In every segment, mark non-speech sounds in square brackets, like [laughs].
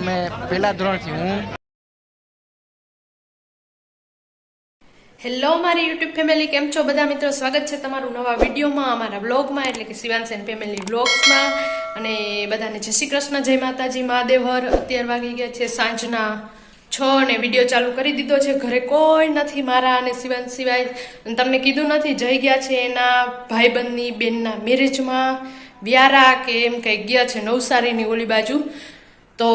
અમે પહેલા ધોરણથી હું. હેલો મારી યુટ્યુબ ફેમિલી કેમ છો? બધા મિત્રો, સ્વાગત છે તમારું નવા વિડીયોમાં, અમારા બ્લોગમાં એટલે કે શિવાંસેન ફેમિલી બ્લોગ્સમાં અને બધાને જય શ્રી કૃષ્ણ, જય માતાજી મહાદેવ હર અત્યાર વાગી ગયા છે સાંજના છ અને વીડિયો ચાલુ કરી દીધો છે. ઘરે કોઈ નથી મારા અને શિવાન સિવાય. તમને કીધું નથી, જઈ ગયા છે એના ભાઈબંધની બેનના મેરેજમાં વ્યારા કે એમ કંઈક ગયા છે નવસારીની ઓલી બાજુ. તો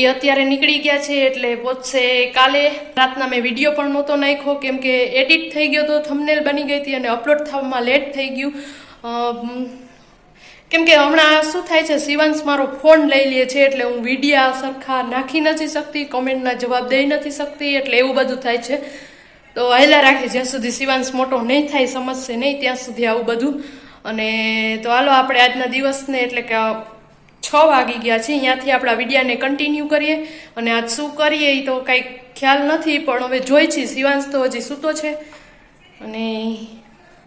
એ અત્યારે નીકળી ગયા છે એટલે પહોંચશે કાલે રાતના મેં વીડિયો પણ નહોતો નાખ્યો, કેમ કે એડિટ થઈ ગયો તો થંબનેલ બની ગઈ હતી અને અપલોડ થવામાં લેટ થઈ ગયું. કેમ કે હમણાં શું થાય છે, શિવાંશ મારો ફોન લઈ લે છે એટલે હું વિડીયા સરખા નાખી નથી શકતી કોમેન્ટના જવાબ દઈ નથી શકતી, એટલે એવું બધું થાય છે. તો હેલા રાખી, જ્યાં સુધી શિવાંશ મોટો નહીં થાય, સમજશે નહીં, ત્યાં સુધી આવું બધું. અને તો હાલો, આપણે આજના દિવસને એટલે કે છ વાગી ગયા છે. અહીંયાથી આપણા વિડીયાને કન્ટિન્યુ કરીએ. અને આજ શું કરીએ એ તો કાંઈ ખ્યાલ નથી, પણ હવે જોઈ છીએ શિવાંશ તો હજી સૂતો છે. અને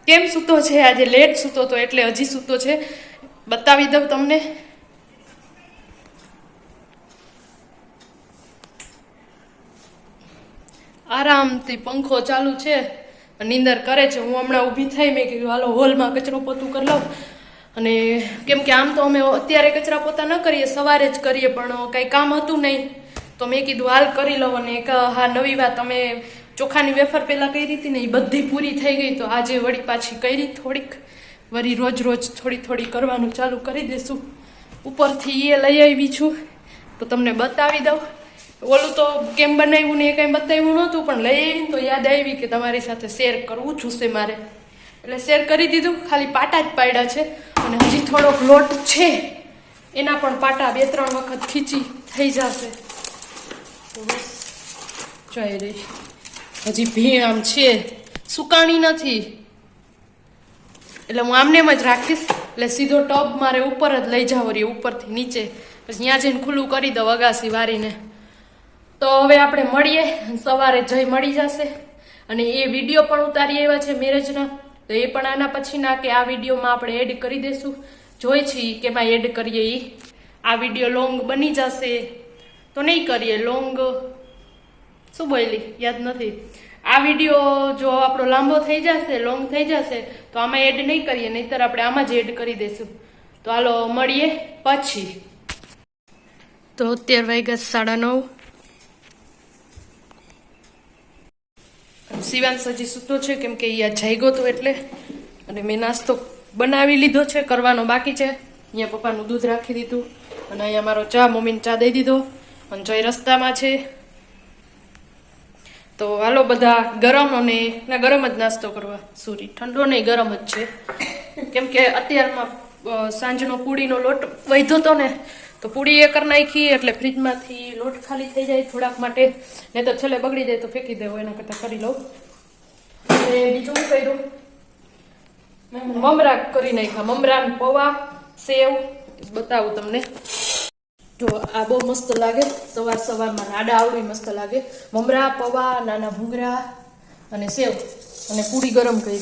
કેમ સૂતો છે? આજે લેટ સૂતો તો એટલે હજી સૂતો છે. બતાવી દઉં તમને. આરામથી પંખો ચાલુ છે. નીંદર કરે છે. હું હમણાં ઊભી થઈ મેં કીધું, હાલો હોલમાં કચરો પોતું કરી લઉં. અને કેમ કે આમ તો અમે અત્યારે કચરા પોતા ન કરીએ, સવારે જ કરીએ, પણ કાંઈ કામ હતું નહીં. તો મેં કીધું, હાલ કરી લઉં. અને એક, હા, નવી વાત, અમે ચોખાની વેફર પહેલાં કરી હતી ને, એ બધી પૂરી થઈ ગઈ, તો આજે વળી પાછી કરી થોડીક. વળી રોજ રોજ થોડી થોડી કરવાનું ચાલુ કરી દઈશું ઉપરથી એ લઈ આવી છું. તો તમને બતાવી દઉં. ઓલું તો કેમ બનાવ્યું ને એ કંઈ બતાવ્યું નહોતું, પણ લઈ આવીને તો યાદ આવી કે તમારી સાથે શેર કરવું જોશે મારે. એટલે શેર કરી દીધું. ખાલી પાટા જ પાડ્યા છે. અને હજી થોડોક લોટ છે. એના પણ પાટા બે, ત્રણ વખત ખીચી થઈ જશે. જોઈ રહી હજી ભીણ આમ છે. સુકાણી નથી. એટલે હું આમને જ રાખીશ. એટલે સીધો ટબ મારે ઉપર જ લઈ જાવ રહી ઉપરથી નીચે. પછી ત્યાં જઈને ખુલ્લું કરી દઉં અગાસી વારીને. તો હવે આપણે મળીએ. સવારે જઈ મળી જશે. અને એ વીડિયો પણ ઉતારી આવ્યા છે મેરેજના. તો એ પણ આના પછીના કે આ વિડીયોમાં આપણે એડ કરી દઈશું જોઈ છીએ કેમાં એડ કરીએ એ આ વીડિયો લોંગ બની જશે. તો નહીં કરીએ, લોંગ. શું બોલી? યાદ નથી. આ વીડિયો જો આપણો લાંબો થઈ જશે, લોંગ થઈ જશે, તો આમાં એડ નહીં કરીએ, નહીતર આપણે આમાં જ એડ કરી દઈશું તો હાલો મળીએ પછી. તો અત્યાર વાગ્યા સાડા નવ. શિવાંશ હજી સૂતો છે, કેમ કે અહીંયા જાગ્યો હતો એટલે. અને મેં નાસ્તો બનાવી લીધો છે, કરવાનો બાકી છે. અહીંયા પપ્પાનું દૂધ રાખી દીધું. અને અહીંયા મારો ચા, મમ્મીને ચા દઈ દીધો. અને જય રસ્તામાં છે. તો હાલો બધા ગરમ અને ના, ગરમ જ નાસ્તો કરવા. સોરી, ઠંડો નહીં, ગરમ જ છે. કેમ કે અત્યારમાં સાંજનો પૂડીનો લોટ વધ્યો હતો ને તો પૂડી એ કરી નાખી, એટલે ફ્રીજમાંથી લોટ ખાલી થઈ જાય થોડાક માટે. નહીં તો છેલ્લે બગડી જાય તો ફેંકી દેવો, એના કરતાં કરી લઉં. અને બીજું શું કર્યું? મમરા કરી નાખ્યા. મમરા પૌવા, સેવ, બતાવું તમને. જો આ બહુ મસ્ત લાગે. સવાર સવારમાં નાડા આવડી મસ્ત લાગે. મમરા, પૌવા, નાના ભૂંગરા અને સેવ અને પૂરી ગરમ કરી.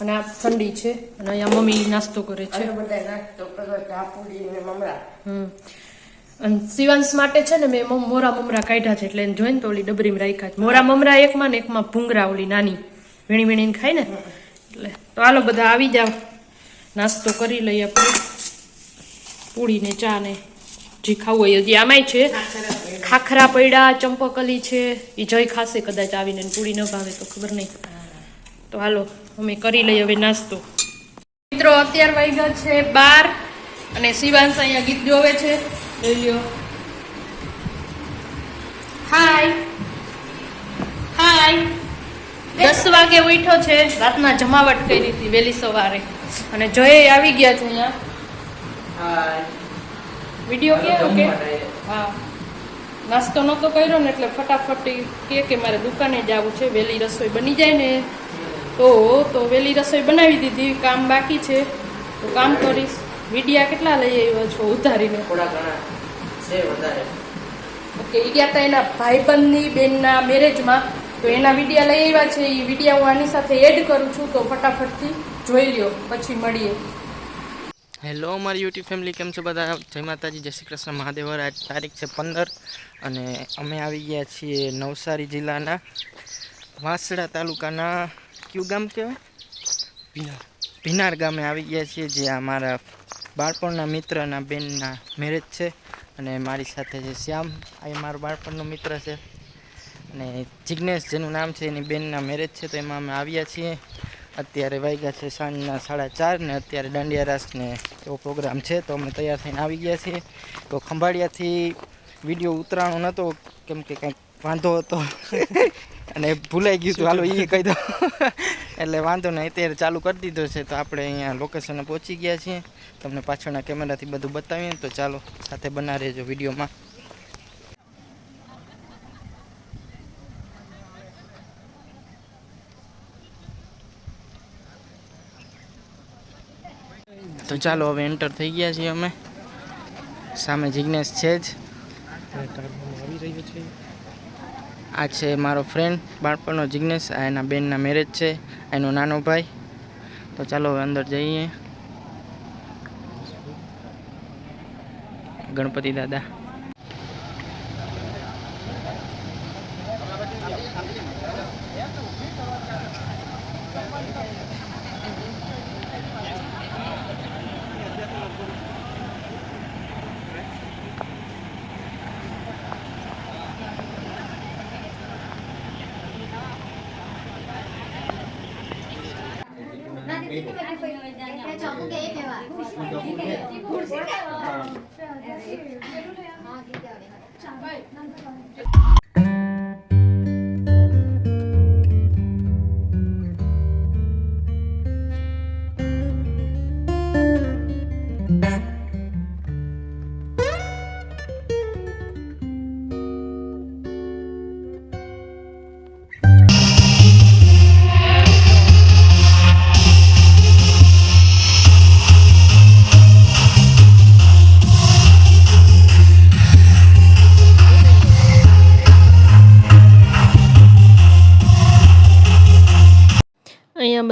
અને આ ઠંડી છે. અને અહીંયા મમ્મી નાસ્તો કરે છે. નાસ્તો હમ. અને શિવાંશ માટે છે ને મેં મોરા મમરા કાઢ્યા છે એટલે એને જોઈને તો ઓલી ડબરીમાં રાખ્યા છે. મોરા મમરા એકમાં ને એકમાં ભૂંગરા ઓલી નાની. વીણી વીણીને ખાય ને? એટલે તો હાલો બધા આવી જાવ નાસ્તો કરી લઈએ આપણે. પૂરી ને ચા ને. જે ખાવું હોય હજી આમાંય છે. ખાખરા પૈડા ચંપકલી છે. એ જય ખાશે કદાચ આવીને પૂરી ન ભાવે તો ખબર નહીં. તો હાલો, અમે કરી લઈએ હવે નાસ્તો. મિત્રો, અત્યાર વાગ્યા છે બાર અને શિવાંશ અહીંયા ગીત જોવે છે. લઈ હાય હાય દસ વાગે ઉઠ્યો છે. રાતના જમાવટ કરી હતી વહેલી સવારે. અને જય આવી ગયા છે અહીંયા. વીડિયો કેવો કે હા નાસ્તો નહોતો કર્યો ને એટલે ફટાફટ કે કે મારે દુકાને જવું છે વહેલી રસોઈ બની જાય ને. તો તો વહેલી રસોઈ બનાવી દીધી કામ બાકી છે. તો કામ કરીશ. વિડિયા કેટલા લઈ આવ્યો છો ઉધારીને થોડા ઘણા છે વધારે. ઓકે એ ગયા હતા એના ભાઈબંધની બેનના મેરેજમાં તો એના વિડિયા લઈ આવ્યા છે એ વિડિયા હું આની સાથે એડ કરું છું તો ફટાફટથી જોઈ લ્યો પછી મળીએ. હેલો અમારી યુટ્યુબ ફેમિલી કેમ છો બધા? જય માતાજી જય શ્રી કૃષ્ણ. મહાદેવ આજ તારીખ છે પંદર અને અમે આવી ગયા છીએ નવસારી જિલ્લાના વાંસડા તાલુકાના કયું ગામ કહેવાય? ભીનાર. ભીનાર ગામે આવી ગયા છીએ જે અમારા બાળપણના મિત્રના બેનના મેરેજ છે અને મારી સાથે છે શ્યામ. આ એ મારો બાળપણનો મિત્ર છે. અને જિજ્ઞેશ જેનું નામ છે એની બેનના મેરેજ છે તો એમાં અમે આવ્યા છીએ. અત્યારે વાગ્યા છે સાંજના સાડા ચાર ને અત્યારે દાંડિયા રાસને એવો પ્રોગ્રામ છે તો અમે તૈયાર થઈને આવી ગયા છીએ. તો ખંભાળિયાથી વીડિયો ઉતરાણો નહોતો કેમ કે કંઈક વાંધો હતો. [laughs] અને ભૂલાઈ ગયું હતું હાલો એ કહી દો. [laughs] એટલે વાંધો નહીં અત્યારે ચાલુ કરી દીધો છે. તો આપણે અહીંયા લોકેશને પહોંચી ગયા છીએ. તમને પાછળના કેમેરાથી બધું બતાવીએ તો ચાલો સાથે બના રહેજો વિડીયોમાં. તો ચાલો હવે એન્ટર થઈ ગયા છીએ અમે. સામે જિજ્ઞેશ છે જ. આ છે મારો ફ્રેન્ડ બાળપણનો જિજ્ઞેશ. આ એના બેનના મેરેજ છે. એનો નાનો ભાઈ. તો ચાલો હવે અંદર જઈએ. ગણપતિ દાદા. અહીંયા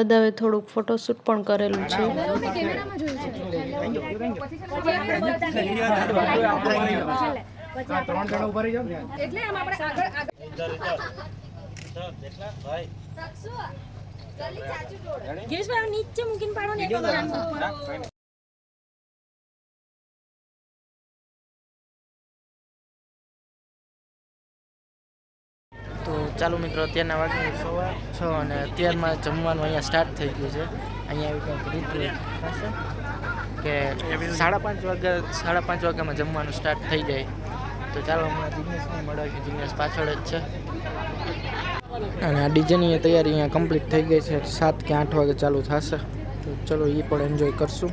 બધાએ થોડુંક ફોટોશૂટ પણ કરેલું છે. ગિરીશભાઈ નીચે મૂકીને પાડો ચાલો મિત્રો, અત્યારના વાગે સવા છ અને અત્યારમાં જમવાનું અહીંયા સ્ટાર્ટ થઈ ગયું છે. અહીંયા એવી કંઈક રીત કે સાડા પાંચ વાગ્યા, સાડા પાંચ વાગ્યામાં જમવાનું સ્ટાર્ટ થઈ જાય. તો ચાલો હમણાં જિગ્નેશને મળાવીએ જિગ્નેશ પાછળ જ છે. અને આ ડીજેની તૈયારી અહીંયા કમ્પ્લીટ થઈ ગઈ છે. સાત કે આઠ વાગે ચાલુ થશે. તો ચલો એ પણ એન્જોય કરશું.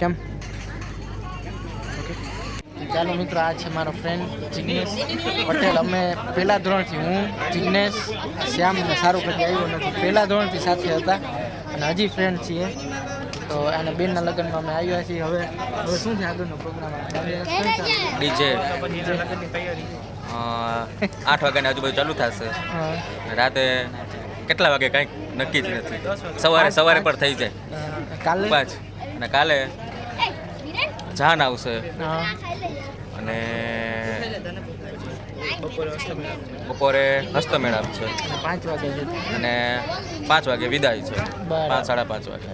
કેમ? ચાલો મિત્રો આ છે મારો ફ્રેન્ડ જિગ્નેશ પટેલ. અમે પહેલા ધોરણથી હું જિગ્નેશ શ્યામ સારું કરી આવ્યો નથી. પહેલા ધોરણથી સાથે હતા અને હજી ફ્રેન્ડ છીએ. તો આના બેનના લગ્નમાં અમે આવ્યા છીએ. હવે હવે શું છે આગળનો પ્રોગ્રામ ડીજે. આઠ વાગ્યાની આજુબાજુ ચાલુ થશે. રાતે કેટલા વાગે? કાંઈક નક્કી જ નથી. સવારે સવારે પણ થઈ જાય. કાલે? અને કાલે જાન આવશે. અને બપોરે હસ્તમેળાપ છે. પાંચ વાગે અને પાંચ વાગે વિદાય છે. પાંચ સાડા પાંચ વાગે.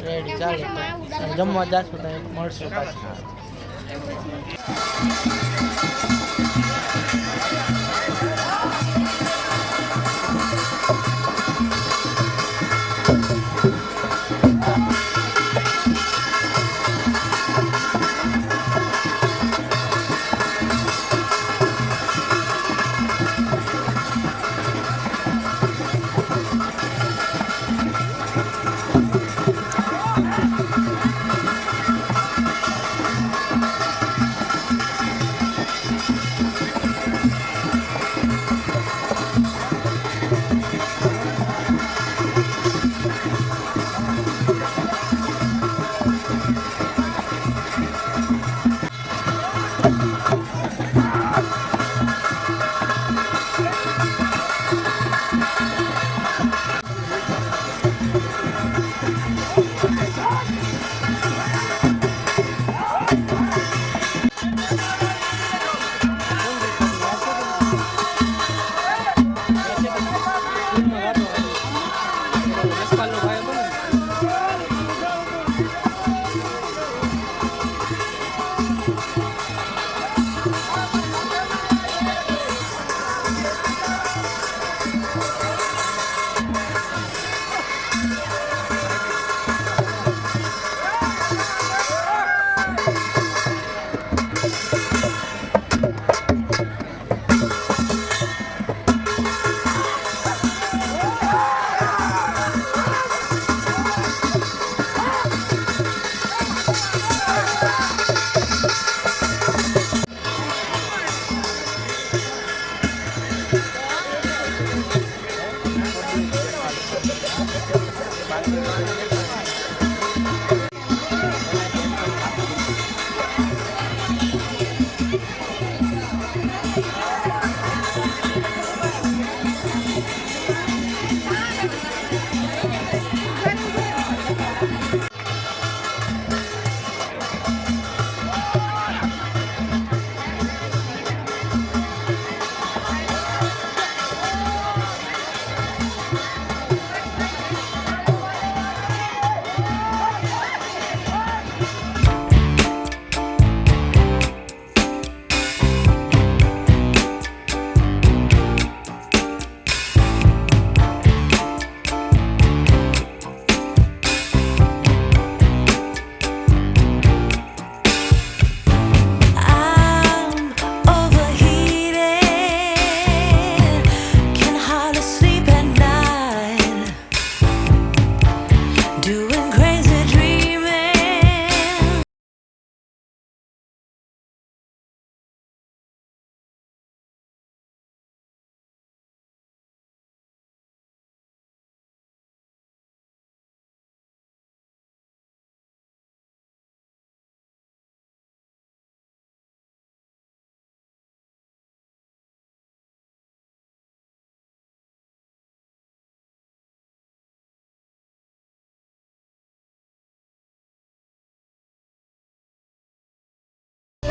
જમવા જાશું મળશું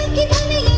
ಕಿದನೆಯ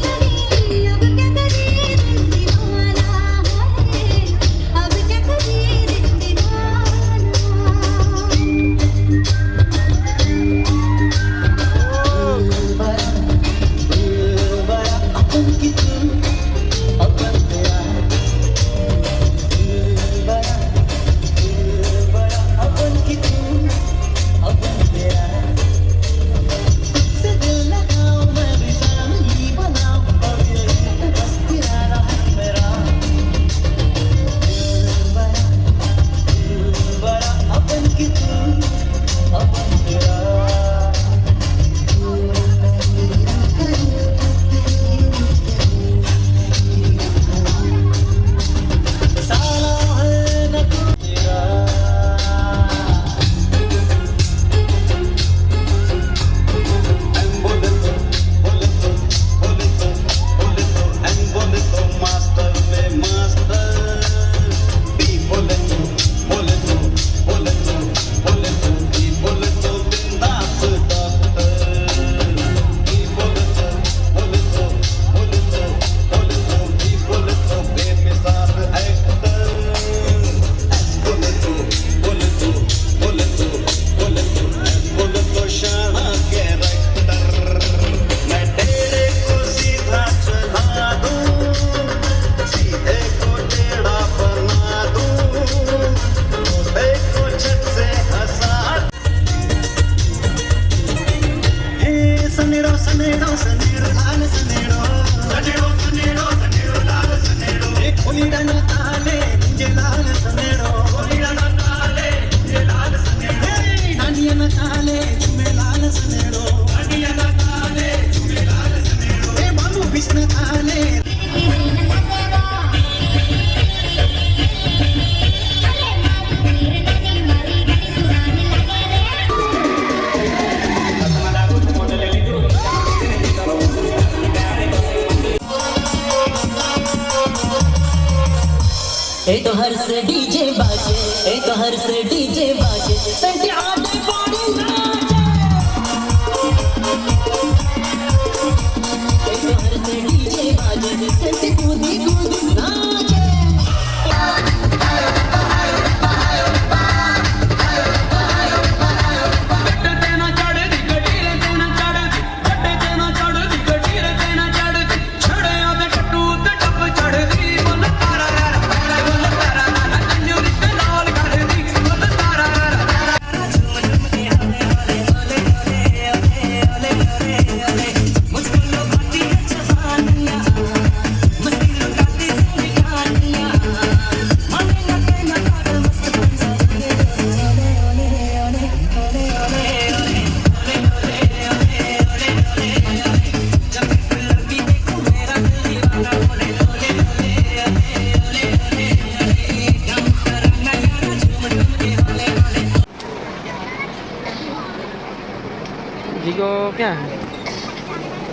એ તો હર્ષ ડીજે બાજે એ તો હર્ષ ડીજે બાજે. સંતે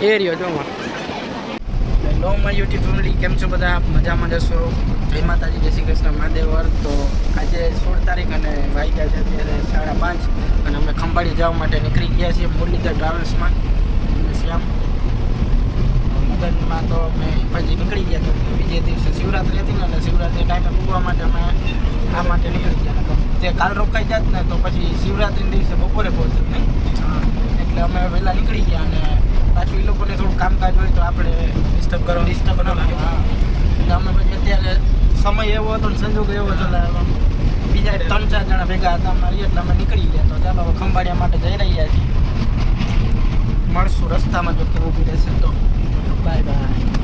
એ રહ્યો જો હેલો માય યુટ્યુબ ફેમિલી કેમ છો બધા? મજામાં જશો જય માતાજી જય શ્રી કૃષ્ણ. મહાદેવર તો આજે સોળ તારીખ અને વાગ્યા છે અત્યારે સાડા પાંચ. અને અમે ખંભાળી જવા માટે નીકળી ગયા છીએ મુરલીધર ટ્રાવેલ્સમાં. શ્યામ મગનમાં તો અમે પછી નીકળી ગયા તો બીજે દિવસે શિવરાત્રી હતી ને એટલે શિવરાત્રી ટાઈમે પૂગવા માટે અમે આ માટે નીકળી ગયા. તો તે કાલ રોકાઈ જાત ને તો પછી શિવરાત્રી દિવસે બપોરે પહોંચે નહીં? એટલે અમે વહેલા નીકળી ગયા અને પાછું એ લોકોને થોડું કામકાજ હોય તો આપણે ડિસ્ટર્બ કરો ડિસ્ટર્બ ન લાગે. એટલે અમે પછી અત્યારે સમય એવો હતો ને સંજોગ એવો હતો. બીજા ત્રણ ચાર જણા ભેગા હતા અમારી એટલે અમે નીકળી ગયા તો ચાલો હવે ખંભાળિયા માટે જઈ રહ્યા છીએ. મળશું રસ્તામાં જો કે ઊભી રહેશે તો. Bye bye.